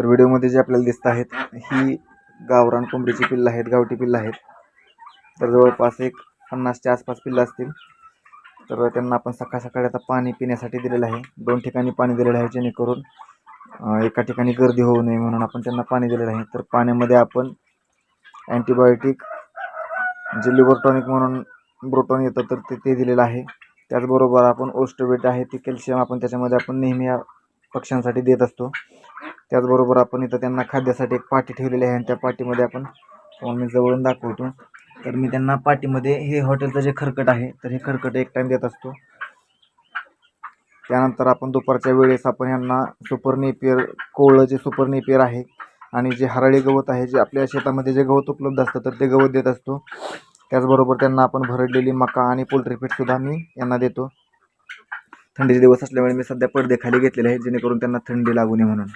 तर व्हिडिओमध्ये जे आपल्याला दिसत आहेत ही गावरान कोंबडीची पिल्लं आहेत गावठी पिल्लं आहेत. तर जवळपास एक पन्नासच्या आसपास पिल्लं असतील. तर त्यांना आपण सकाळ सकाळी आता पाणी पिण्यासाठी दिलेलं आहे. दोन ठिकाणी पाणी दिलेलं आहे जेणेकरून एका ठिकाणी गर्दी होऊ नये म्हणून आपण त्यांना पाणी दिलेलं आहे. तर पाण्यामध्ये आपण अँटीबायोटिक जे लिव्हर म्हणून ब्रोटॉन येतं तर ते ते दिलेलं आहे. त्याचबरोबर आपण ओस्टोवेट आहे ते कॅल्शियम आपण त्याच्यामध्ये आपण नेहमी या पक्ष्यांसाठी देत असतो. त्याचबरोबर आपण इथं त्यांना खाद्यासाठी एक पाटी ठेवलेली आहे आणि त्या पाटीमध्ये आपण मी जवळून दाखवतो. तर मी त्यांना पाटीमध्ये हे हॉटेलचं जे खरकट आहे तर हे खरकट एक टाईम देत असतो. त्यानंतर आपण दुपारच्या वेळेस आपण यांना सुपर नेपियर कोवळं जे सुपर नेपियर आहे आणि जे हराळी गवत आहे जे आपल्या शेतामध्ये जे गवत उपलब्ध असतं तर ते गवत देत असतो. त्याचबरोबर त्यांना आपण भरडलेली मका आणि पोल्ट्री फीडसुद्धा मी यांना देतो. थंडीचे दिवस असल्यामुळे मी सध्या पडदे खाली घेतलेले आहेत जेणेकरून त्यांना थंडी लागू नये म्हणून.